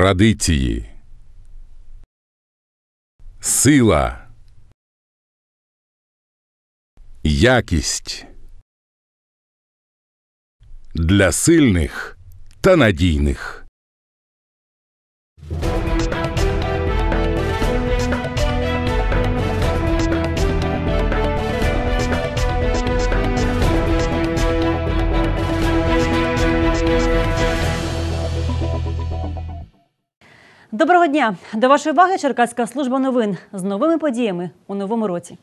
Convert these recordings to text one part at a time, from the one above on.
Традиції. Сила. Якість. Для сильних та надійних. Доброго дня! До вашої уваги Черкаська служба новин з новими подіями у новому році.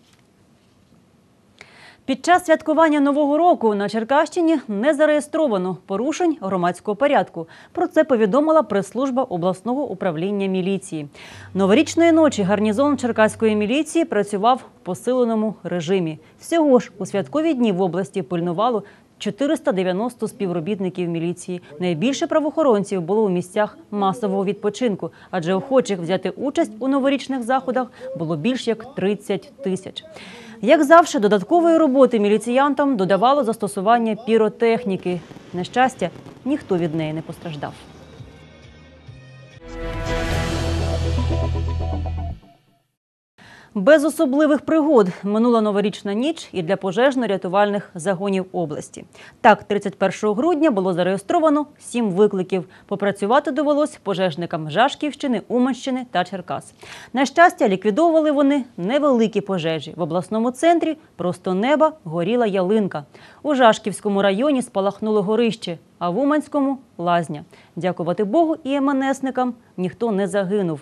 Під час святкування нового року на Черкащині не зареєстровано порушень громадського порядку. Про це повідомила прес-служба обласного управління міліції. Новорічної ночі гарнізон Черкаської міліції працював в посиленому режимі. Всього ж у святкові дні в області пильнувало 490 співробітників міліції. Найбільше правоохоронців було у місцях масового відпочинку, адже охочих взяти участь у новорічних заходах було більш як 30 тисяч. Як завжди, додаткової роботи міліціянтам додавало застосування піротехніки. На щастя, ніхто від неї не постраждав. Без особливих пригод минула новорічна ніч і для пожежно-рятувальних загонів області. Так, 31 грудня було зареєстровано сім викликів. Попрацювати довелось пожежникам Жашківщини, Уманщини та Черкас. На щастя, ліквідовували вони невеликі пожежі. В обласному центрі просто неба горіла ялинка. У Жашківському районі спалахнуло горище, а в Уманському лазня. Дякувати Богу і МНСникам ніхто не загинув.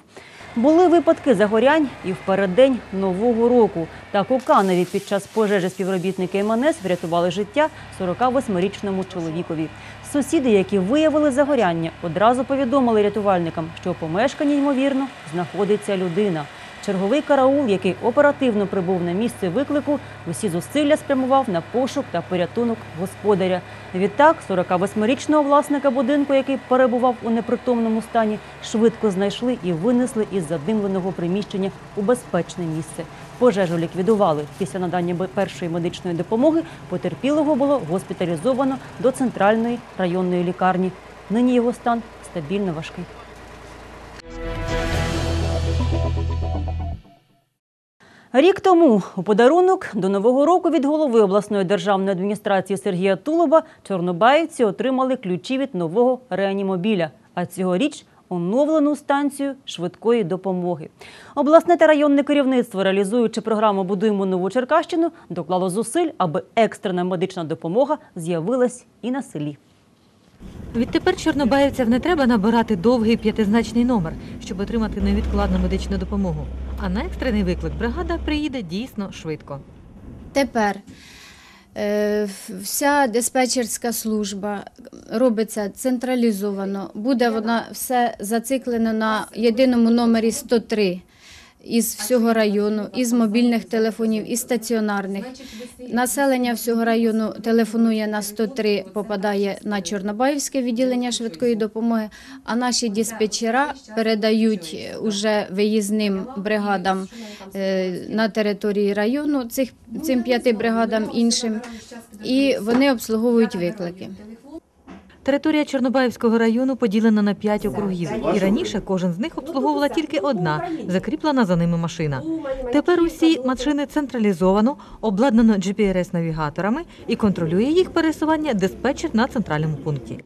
Були випадки загорянь і в переддень нового року. Так у Каневі під час пожежі співробітники МНС врятували життя 48-річному чоловікові. Сусіди, які виявили загоряння, одразу повідомили рятувальникам, що у помешканні, ймовірно, знаходиться людина. Черговий караул, який оперативно прибув на місце виклику, усі зусилля спрямував на пошук та порятунок господаря. Відтак, 48-річного власника будинку, який перебував у непритомному стані, швидко знайшли і винесли із задимленого приміщення у безпечне місце. Пожежу ліквідували. Після надання першої медичної допомоги потерпілого було госпіталізовано до центральної районної лікарні. Нині його стан стабільно важкий. Рік тому у подарунок до нового року від голови обласної державної адміністрації Сергія Тулуба чорнобаївці отримали ключі від нового реанімобіля. А цьогоріч оновлену станцію швидкої допомоги. Обласне та районне керівництво, реалізуючи програму Будуємо нову Черкащину, доклало зусиль, аби екстрена медична допомога з'явилась і на селі. Відтепер чорнобаївцям не треба набирати довгий п'ятизначний номер, щоб отримати невідкладну медичну допомогу. А на екстрений виклик бригада приїде дійсно швидко. Тепер е, вся диспетчерська служба робиться централізовано. Буде вона все зациклено на єдиному номері 103 із всього району, із мобільних телефонів, із стаціонарних. Населення всього району телефонує на 103, попадає на Чорнобаївське відділення швидкої допомоги, а наші диспетчера передають уже виїзним бригадам е, на території району, цих, цим п'яти бригадам іншим, і вони обслуговують виклики. Територія Чорнобаївського району поділена на п'ять округів, і раніше кожен з них обслуговувала тільки одна, закріплена за ними машина. Тепер усі машини централізовано, обладнано GPS-навігаторами і контролює їх пересування диспетчер на центральному пункті.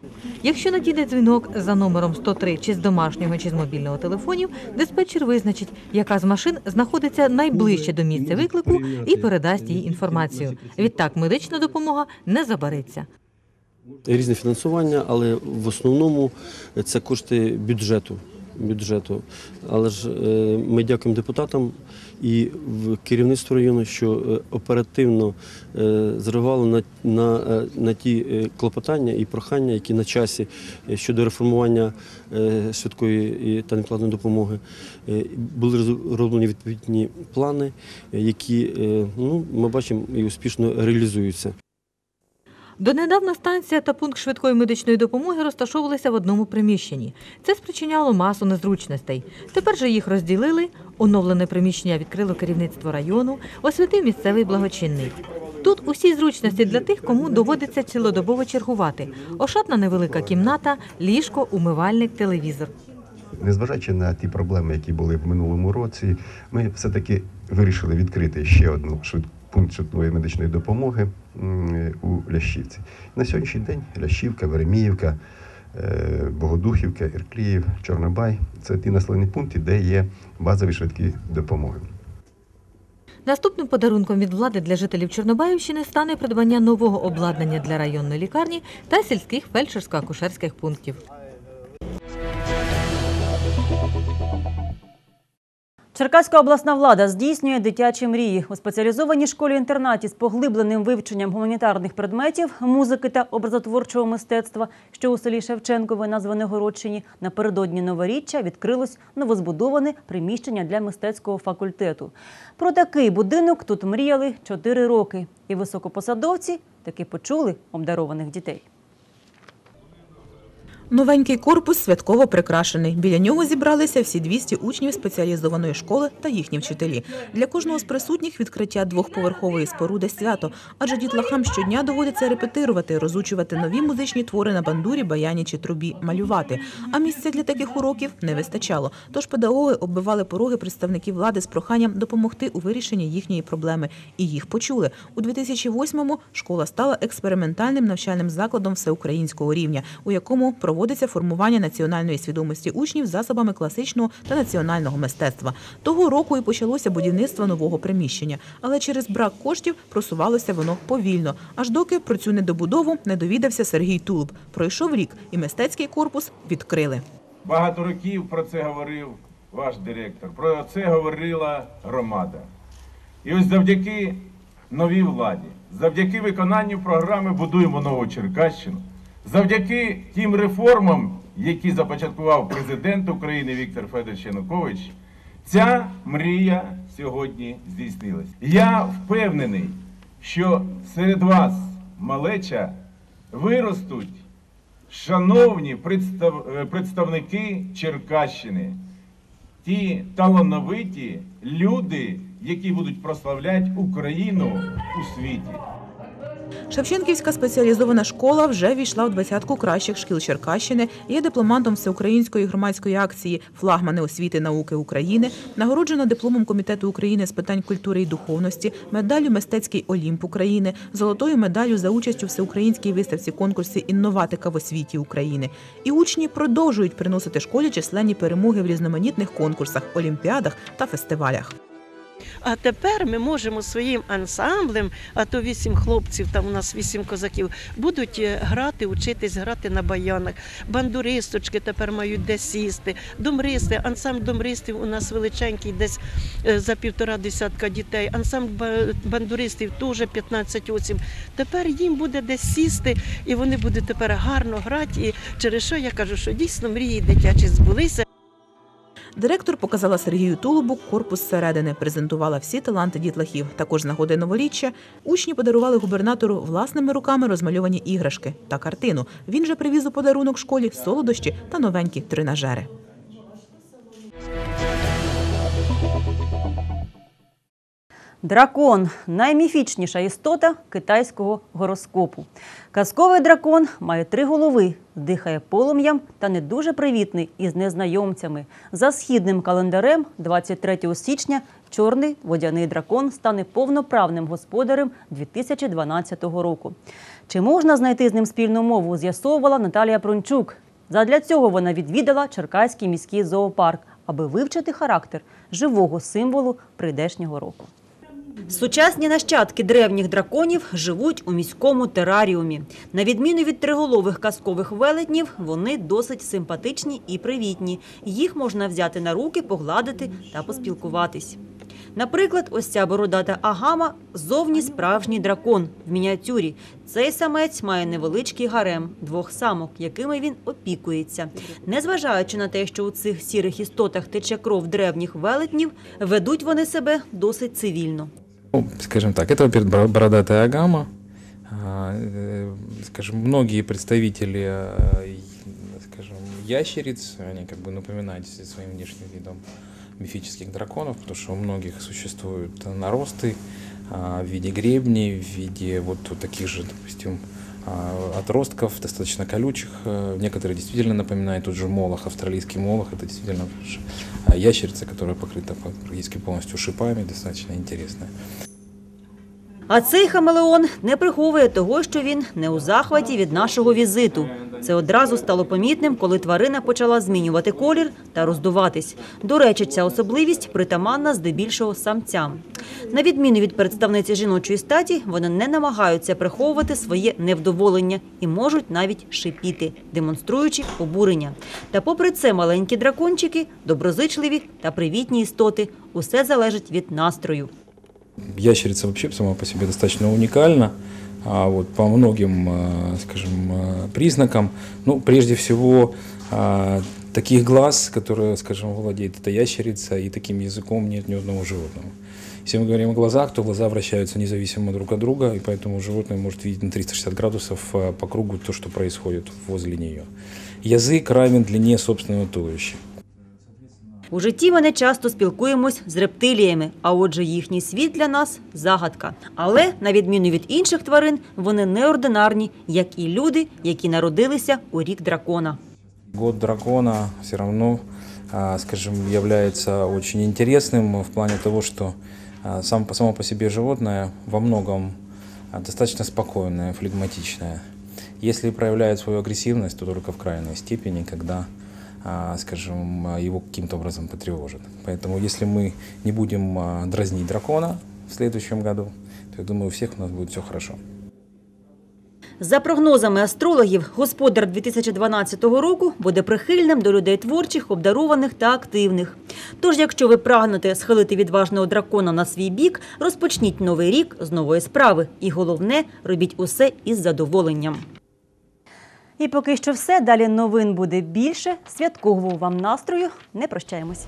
Якщо надійде дзвінок за номером 103 чи з домашнього, чи з мобільного телефонів, диспетчер визначить, яка з машин знаходиться найближче до місця виклику і передасть їй інформацію. Відтак медична допомога не забариться. Різне фінансування, але в основному це кошти бюджету. бюджету. Але ж е, ми дякуємо депутатам і керівництву району, що е, оперативно е, зреагувало на, на, е, на ті е, клопотання і прохання, які на часі е, щодо реформування е, швидкої та невкладної допомоги. Е, Були розроблені відповідні плани, е, які е, ну, ми бачимо і успішно реалізуються. Донедавна станція та пункт швидкої медичної допомоги розташовувалися в одному приміщенні. Це спричиняло масу незручностей. Тепер же їх розділили, оновлене приміщення відкрило керівництво району, освятив місцевий благочинний. Тут усі зручності для тих, кому доводиться цілодобово чергувати. Ошатна невелика кімната, ліжко, умивальник, телевізор. незважаючи на ті проблеми, які були в минулому році, ми все-таки вирішили відкрити ще одну швид- пункт швидкої медичної допомоги у Лящівці. На сьогоднішній день Лящівка, Вереміївка, е, Богодухівка, Іркліїв, Чорнобай це ті населені пункти, де є базові швидкі допомоги. Наступним подарунком від влади для жителів Чорнобаївщини стане придбання нового обладнання для районної лікарні та сільських фельдшерсько-акушерських пунктів. Черкаська обласна влада здійснює дитячі мрії у спеціалізованій школі-інтернаті з поглибленим вивченням гуманітарних предметів, музики та образотворчого мистецтва, що у селі Шевченкове на Звенигородщині напередодні новоріччя відкрилось новозбудоване приміщення для мистецького факультету. Про такий будинок тут мріяли чотири роки, і високопосадовці таки почули обдарованих дітей. Новенький корпус святково прикрашений. Біля нього зібралися всі 200 учнів спеціалізованої школи та їхні вчителі. Для кожного з присутніх відкриття двохповерхової споруди свято, адже дітлахам щодня доводиться репетирувати, розучувати нові музичні твори на бандурі, баяні чи трубі, малювати. А місця для таких уроків не вистачало. Тож педагоги оббивали пороги представників влади з проханням допомогти у вирішенні їхньої проблеми. І їх почули. У 2008-му школа стала експериментальним навчальним закладом всеукраїнського рівня, у якому проводиться формування національної свідомості учнів засобами класичного та національного мистецтва. Того року і почалося будівництво нового приміщення, але через брак коштів просувалося воно повільно, аж доки про цю недобудову не довідався Сергій Тулуб. Пройшов рік, і мистецький корпус відкрили. Багато років про це говорив ваш директор, про це говорила громада. І ось завдяки новій владі, завдяки виконанню програми Будуємо нову Черкащину, завдяки тим реформам, які започаткував президент України Віктор Федорович Янукович, ця мрія сьогодні здійснилась. Я впевнений, що серед вас, малеча, виростуть Шановні е, представники Черкащини, ті талановиті люди, які будуть прославляти Україну у світі. Шевченківська спеціалізована школа вже війшла в двадцятку кращих шкіл Черкащини, є дипломантом всеукраїнської громадської акції Флагмани освіти науки України, нагороджена дипломом Комітету України з питань культури і духовності, медаллю Мистецький Олімп України, золотою медаллю за участь у всеукраїнській виставці конкурсі Інноватика в освіті України. І учні продовжують приносити школі численні перемоги в різноманітних конкурсах, олімпіадах та фестивалях. А тепер ми можемо своїм ансамблем, а то вісім хлопців, там у нас вісім козаків, будуть е, грати, учитись грати на баянах. Бандуристочки тепер мають де сісти. Домристи, ансамбль домристів у нас величенький, десь е, за півтора десятка дітей. Ансамбль ба- бандуристів теж 15 осіб. Тепер їм буде де сісти, і вони будуть тепер гарно грати. І через що я кажу, що дійсно мрії дитячі збулися. Директор показала Сергію Тулубу корпус зсередини, презентувала всі таланти дітлахів. Також з нагоди новоріччя учні подарували губернатору власними руками розмальовані іграшки та картину. Він же привіз у подарунок школі солодощі та новенькі тренажери. Дракон найміфічніша істота китайського гороскопу. Казковий дракон має три голови, дихає полум'ям та не дуже привітний із незнайомцями. За східним календарем, 23 січня, чорний водяний дракон стане повноправним господарем 2012 року. Чи можна знайти з ним спільну мову, з'ясовувала Наталія Прончук. Задля цього вона відвідала Черкаський міський зоопарк, аби вивчити характер живого символу прийдешнього року. Сучасні нащадки древніх драконів живуть у міському тераріумі. На відміну від триголових казкових велетнів, вони досить симпатичні і привітні. Їх можна взяти на руки, погладити та поспілкуватись. Наприклад, ось ця бородата агама зовні справжній дракон в мініатюрі. Цей самець має невеличкий гарем двох самок, якими він опікується. Незважаючи на те, що у цих сірих істотах тече кров древніх велетнів, ведуть вони себе досить цивільно. Ну, скажем так, это, во-первых, бородатая агама. А, э, Скажем, многие представители, э, скажем, ящериц, они как бы напоминают своим внешним видом мифических драконов, потому что у многих существуют наросты а, в виде гребней, в виде вот таких же, допустим, отростков, достаточно колючих. Э, Некоторые действительно напоминают тот же молох, австралийский молох. Это действительно ш- а, ящерица, которая покрыта по- практически полностью шипами, достаточно интересная. А цей хамелеон не приховує того, що він не у захваті від нашого візиту. Це одразу стало помітним, коли тварина почала змінювати колір та роздуватись. До речі, ця особливість притаманна здебільшого самцям. На відміну від представниці жіночої статі, вони не намагаються приховувати своє невдоволення і можуть навіть шипіти, демонструючи обурення. Та попри це маленькі дракончики доброзичливі та привітні істоти. Усе залежить від настрою. Ящерица вообще сама по себе достаточно уникальна. А вот по многим, э, скажем, э, признакам, ну, прежде всего, а, таких глаз, которые, скажем, владеет эта ящерица, и таким языком нет ни одного животного. Если мы говорим о глазах, то глаза вращаются независимо друг от друга, и поэтому животное может видеть на 360 градусов э, по кругу то, что происходит возле нее. Язык равен длине собственного туловища. У житті ми не часто спілкуємось з рептиліями, а отже, їхній світ для нас загадка. Але, на відміну від інших тварин, вони неординарні, як і люди, які народилися у рік дракона. Год дракона все равно, скажем, является очень интересным в плане того, что сам, само по себе животное во многом достаточно спокойное, флегматичное. Если проявляет свою агрессивность, то только в крайней степени, когда, скажем, его каким-то образом потревожит. Поэтому если мы не будем дразнить дракона в следующем году, то я думаю, у всех у нас будет все хорошо. За прогнозами астрологів, господар 2012 року буде прихильним до людей творчих, обдарованих та активних. Тож, якщо ви прагнете схилити відважного дракона на свій бік, розпочніть новий рік з нової справи. І головне, робіть усе із задоволенням. І поки що все. Далі новин буде більше. Святкового вам настрою. Не прощаємось.